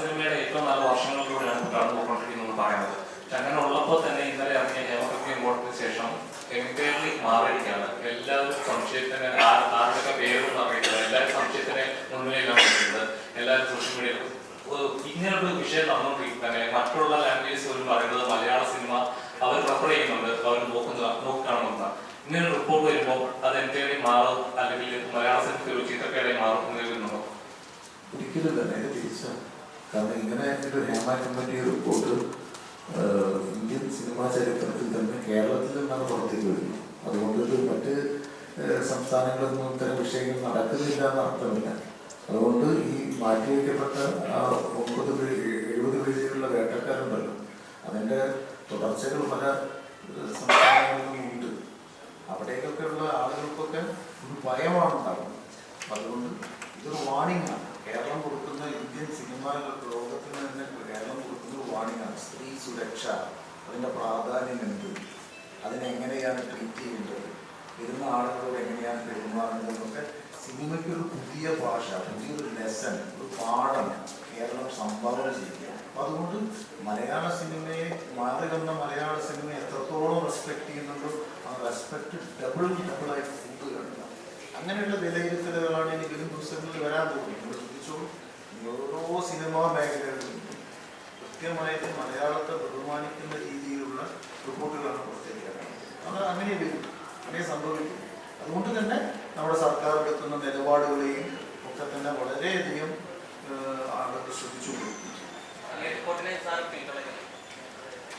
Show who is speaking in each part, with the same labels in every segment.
Speaker 1: സിനിമയുടെ ഏറ്റവും നല്ല വർഷങ്ങളിലൂടെയാണ് കടന്നു പോയിക്കൊണ്ടിരിക്കുന്നത് പറയുന്നത്. പക്ഷെ അങ്ങനെ ഉള്ളപ്പോൾ തന്നെ ഇന്നലെ ഇറങ്ങിയ ഹേമകൃത്യ റിപ്പോർട്ടിന് ശേഷം എൻക്വയറി മാറിയിരിക്കുകയാണ്. എല്ലാവരും സംശയത്തിന് ആരുടെയൊക്കെ പേരും അറിയില്ല എല്ലാവരും സംശയത്തിന് മുന്നിലേക്കാണ് വരുന്നത് എല്ലാവരും സോഷ്യൽ മീഡിയയിൽ ഇങ്ങനൊരു വിഷയം നടന്നുകൊണ്ടിരിക്കും തന്നെ മറ്റുള്ള ലാംഗ്വേജ് പോലും പറയുന്നത് മലയാള സിനിമ അവർ റെഫർ ചെയ്യുന്നുണ്ട്. അവർ നോക്കുന്ന നോക്കുകയാണെന്ന് ഇങ്ങനെ റിപ്പോർട്ട് വരുമ്പോൾ അത് എൻക്വയറി മാറും അല്ലെങ്കിൽ മലയാള സിനിമയ്ക്ക് ഒരു ചിത്രക്കേടായി മാറും എന്ന്
Speaker 2: ഒരിക്കലും തന്നെ. തിരിച്ചു കാരണം ഇങ്ങനെ ഒരു Hema committee report Indian cinema ചരിത്രത്തിൽ തന്നെ കേരളത്തിൽ നിന്നാണ് പുറത്തേക്ക് വരുന്നത്. അതുകൊണ്ട് ഇത് മറ്റ് സംസ്ഥാനങ്ങളിലൊന്നും ഇത്തരം വിഷയങ്ങൾ നടക്കുന്നില്ല എന്ന അർത്ഥമില്ല. അതുകൊണ്ട് ഈ മാറ്റിവെക്കപ്പെട്ട ആ ഒമ്പത് എഴുപത് പേജിലുള്ള വേട്ടക്കാരുണ്ടല്ലോ അതിന്റെ തുടർച്ചകൾ പല സംസ്ഥാനങ്ങളിലുമുണ്ട് സംസ്ഥാനങ്ങളിലും ഉണ്ട്. അവിടേക്കൊക്കെ ഉള്ള ആളുകൾക്കൊക്കെ ഒരു ഭയമാണ് ഉണ്ടാകുന്നത്. അതുകൊണ്ട് ഇതൊരു വാണിംഗ് ആണ്. കേരളം കൊടുക്കുന്ന ഇന്ത്യൻ സിനിമ ലോകത്തിന് തന്നെ കേരളം കൊടുക്കുന്ന ആണ് സ്ത്രീ സുരക്ഷ അതിന്റെ പ്രാധാന്യം എന്ത്? അതിനെങ്ങനെയാണ് ട്രീറ്റ് ചെയ്യേണ്ടത്? വരുന്ന ആളുകളോട് എങ്ങനെയാണ് പെരുമാറേണ്ടതെന്നൊക്കെ സിനിമയ്ക്ക് ഒരു പുതിയ ഭാഷ പുതിയൊരു ലെസൺ ഒരു പാഠം കേരളം സംഭാവന ചെയ്യുക. അപ്പൊ അതുകൊണ്ട് മലയാള സിനിമയെ മാറി വന്ന മലയാള സിനിമയെ എത്രത്തോളം റെസ്പെക്ട് ചെയ്യുന്നുണ്ടോ ആ റെസ്പെക്ട് ഡബിൾ ഡബിളായി കൂട്ടുകയാണ് അങ്ങനെയുള്ള വിലയിരുത്തലുകളാണ് ഇനി വരും ദിവസങ്ങളിൽ വരാൻ പോകുന്നത്. കൃത്യമായിട്ട് മലയാളത്തെ ബഹുമാനിക്കുന്ന രീതിയിലുള്ള റിപ്പോർട്ടുകളാണ് പുറത്തേക്ക് വരാൻ അത് അങ്ങനെ വരും. അങ്ങനെ സംഭവിക്കും. അതുകൊണ്ട് തന്നെ നമ്മുടെ സർക്കാർ എടുക്കുന്ന നിലപാടുകളെയും ഒക്കെ തന്നെ വളരെയധികം ആളുകൾ ശ്രദ്ധിച്ചു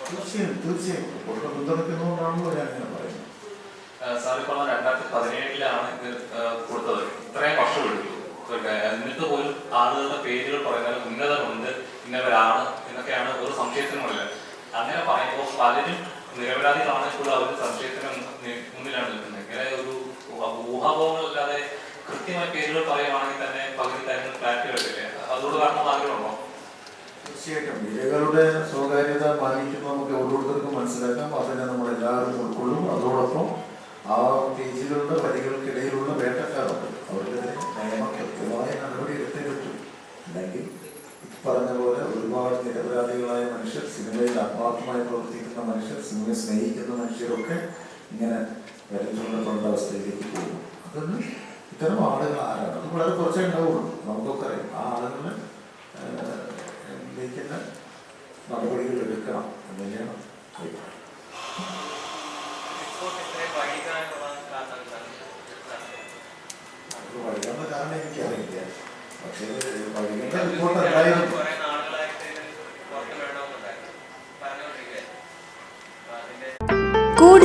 Speaker 2: തീർച്ചയായും തീർച്ചയായും. റിപ്പോർട്ടിനെ പിന്തുണയ്ക്കുന്നതുകൊണ്ടാണല്ലോ ഞാൻ അങ്ങനെ പറയുന്നത്
Speaker 1: സാർ ഇപ്പോൾ രണ്ടായിരത്തി പതിനേഴിലാണ് ഇത് കൊടുത്തത്. ഇത്രയും വർഷം എടുത്തു. എന്നിട്ട് പോലും ആളുകളുടെ പേരുകൾ പറയുന്നത് ഉന്നതമുണ്ട് ഇന്നവരാണ് എന്നൊക്കെയാണ് ഒരു സംശയത്തിനുമില്ല അങ്ങനെ പറയുമ്പോൾ പലരും നിരപരാധി കാണിച്ചുള്ള അവർ സംശയത്തിന് മുന്നിലാണ് നിൽക്കുന്നത്. ഇങ്ങനെ ഒരു ഊഹാപോഹങ്ങളില്ലാതെ കൃത്യമായ പേരുകൾ പറയുവാണെങ്കിൽ തന്നെ പകുതി കാര്യങ്ങൾ ക്ലാരിറ്റി വരില്ലേ അതോട് കാരണം ആഗ്രഹമുണ്ടോ?
Speaker 2: തീർച്ചയായിട്ടും. വിലകളുടെ സ്വകാര്യത പാലിക്കുന്ന നമുക്ക് ഓരോരുത്തർക്കും മനസ്സിലാക്കാം. അതിനെ നമ്മൾ എല്ലാവരും ഉൾക്കൊള്ളും. അതോടൊപ്പം ആ പേജുകളുടെ വരികൾക്കിടയിലുള്ള വേട്ടക്കാരുണ്ട്. അവർക്കെതിരെ നിയമ കൃത്യമായ നടപടി എടുത്തേ പറ്റും അല്ലെങ്കിൽ പറഞ്ഞ നിരപരാധികളായ മനുഷ്യർ സിനിമയിൽ ആത്മാർത്ഥമായി പ്രവർത്തിക്കുന്ന മനുഷ്യർ സിനിമയെ സ്നേഹിക്കുന്ന മനുഷ്യരൊക്കെ ഇങ്ങനെ വരച്ചുകൊണ്ടുള്ള അവസ്ഥയിലേക്ക് പോകും അതൊന്ന് ഇത്തരം ആളുകൾ ആരാണ്? അത് വളരെ കുറച്ചേ ഉണ്ടാവുള്ളൂ. നമുക്കൊക്കെ അറിയാം. ആ ആളുകളെ ഇതിലേക്കുള്ള നടപടികൾ എടുക്കണം എന്ന് തന്നെയാണ് അഭിപ്രായം വൈകുന്ന കാരണം. എനിക്കറിയില്ല. പക്ഷേ വൈകുന്ന റിപ്പോർട്ട് എന്തായാലും